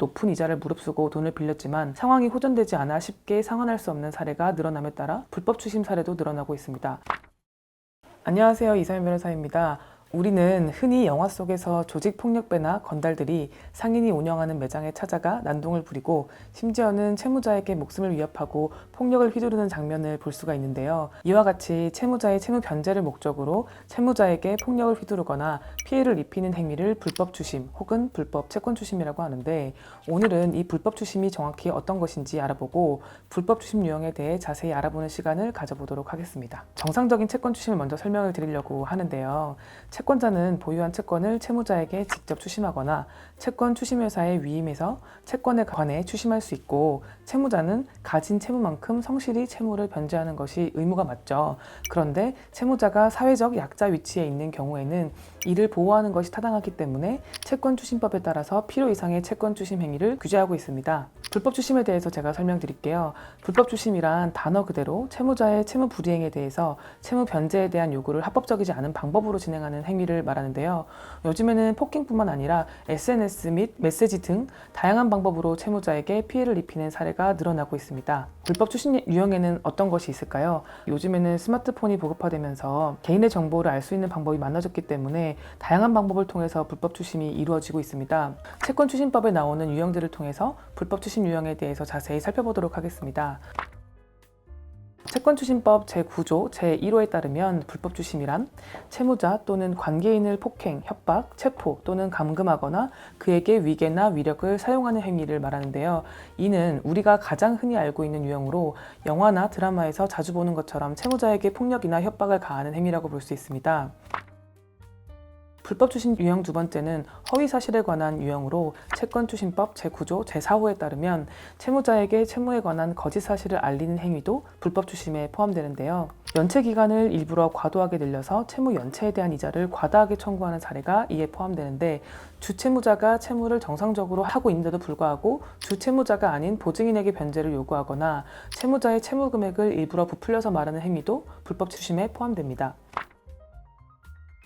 높은 이자를 무릅쓰고 돈을 빌렸지만 상황이 호전되지 않아 쉽게 상환할 수 없는 사례가 늘어남에 따라 불법 추심 사례도 늘어나고 있습니다. 안녕하세요. 이사연 변호사입니다. 우리는 흔히 영화 속에서 조직 폭력배나 건달들이 상인이 운영하는 매장에 찾아가 난동을 부리고 심지어는 채무자에게 목숨을 위협하고 폭력을 휘두르는 장면을 볼 수가 있는데요. 이와 같이 채무자의 채무 변제를 목적으로 채무자에게 폭력을 휘두르거나 피해를 입히는 행위를 불법 추심 혹은 불법 채권 추심이라고 하는데 오늘은 이 불법 추심이 정확히 어떤 것인지 알아보고 불법 추심 유형에 대해 자세히 알아보는 시간을 가져보도록 하겠습니다. 정상적인 채권 추심을 먼저 설명을 드리려고 하는데요. 채권자는 보유한 채권을 채무자에게 직접 추심하거나 채권 추심회사에 위임해서 채권에 관해 추심할 수 있고 채무자는 가진 채무만큼 성실히 채무를 변제하는 것이 의무가 맞죠. 그런데 채무자가 사회적 약자 위치에 있는 경우에는 이를 보호하는 것이 타당하기 때문에 채권 추심법에 따라서 필요 이상의 채권 추심 행위를 규제하고 있습니다. 불법 추심에 대해서 제가 설명드릴게요. 불법 추심이란 단어 그대로 채무자의 채무 불이행에 대해서 채무 변제에 대한 요구를 합법적이지 않은 방법으로 진행하는 행위를 말하는데요. 요즘에는 폭행뿐만 아니라 SNS 및 메시지 등 다양한 방법으로 채무자에게 피해를 입히는 사례가 늘어나고 있습니다. 불법 추심 유형에는 어떤 것이 있을까요? 요즘에는 스마트폰이 보급화되면서 개인의 정보를 알 수 있는 방법이 많아졌기 때문에 다양한 방법을 통해서 불법 추심이 이루어지고 있습니다. 채권 추심법에 나오는 유형들을 통해서 불법 추심 유형에 대해서 자세히 살펴보도록 하겠습니다. 채권추심법 제9조 제1호에 따르면 불법 추심이란 채무자 또는 관계인을 폭행, 협박, 체포 또는 감금하거나 그에게 위계나 위력을 사용하는 행위를 말하는데요. 이는 우리가 가장 흔히 알고 있는 유형으로 영화나 드라마에서 자주 보는 것처럼 채무자에게 폭력이나 협박을 가하는 행위라고 볼 수 있습니다. 불법 추심 유형 두 번째는 허위 사실에 관한 유형으로 채권 추심법 제9조 제4호에 따르면 채무자에게 채무에 관한 거짓 사실을 알리는 행위도 불법 추심에 포함되는데요. 연체 기간을 일부러 과도하게 늘려서 채무 연체에 대한 이자를 과다하게 청구하는 사례가 이에 포함되는데 주채무자가 채무를 정상적으로 하고 있는데도 불구하고 주채무자가 아닌 보증인에게 변제를 요구하거나 채무자의 채무 금액을 일부러 부풀려서 말하는 행위도 불법 추심에 포함됩니다.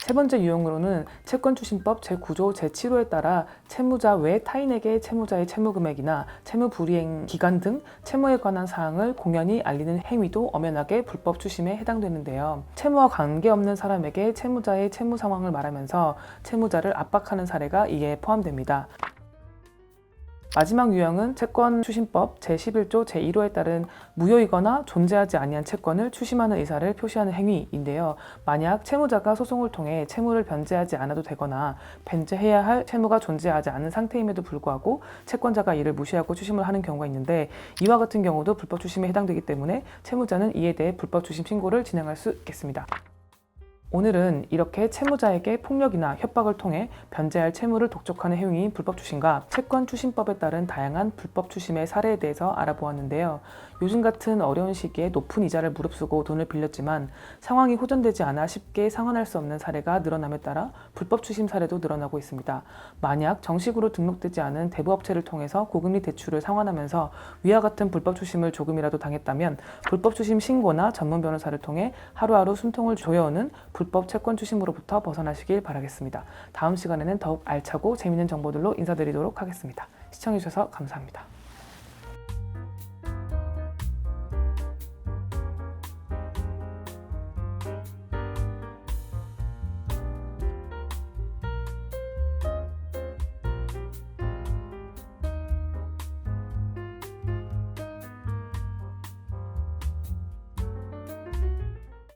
세 번째 유형으로는 채권추심법 제9조 제7호에 따라 채무자 외 타인에게 채무자의 채무 금액이나 채무 불이행 기간 등 채무에 관한 사항을 공연히 알리는 행위도 엄연하게 불법 추심에 해당되는데요. 채무와 관계없는 사람에게 채무자의 채무 상황을 말하면서 채무자를 압박하는 사례가 이에 포함됩니다. 마지막 유형은 채권 추심법 제11조 제1호에 따른 무효이거나 존재하지 아니한 채권을 추심하는 의사를 표시하는 행위인데요. 만약 채무자가 소송을 통해 채무를 변제하지 않아도 되거나 변제해야 할 채무가 존재하지 않은 상태임에도 불구하고 채권자가 이를 무시하고 추심을 하는 경우가 있는데 이와 같은 경우도 불법 추심에 해당되기 때문에 채무자는 이에 대해 불법 추심 신고를 진행할 수 있겠습니다. 오늘은 이렇게 채무자에게 폭력이나 협박을 통해 변제할 채무를 독촉하는 행위인 불법 추심과 채권 추심법에 따른 다양한 불법 추심의 사례에 대해서 알아보았는데요. 요즘 같은 어려운 시기에 높은 이자를 무릅쓰고 돈을 빌렸지만 상황이 호전되지 않아 쉽게 상환할 수 없는 사례가 늘어남에 따라 불법 추심 사례도 늘어나고 있습니다. 만약 정식으로 등록되지 않은 대부업체를 통해서 고금리 대출을 상환하면서 위와 같은 불법 추심을 조금이라도 당했다면 불법 추심 신고나 전문 변호사를 통해 하루하루 숨통을 조여오는 불법 채권 추심으로부터 벗어나시길 바라겠습니다. 다음 시간에는 더욱 알차고 재미있는 정보들로 인사드리도록 하겠습니다. 시청해주셔서 감사합니다.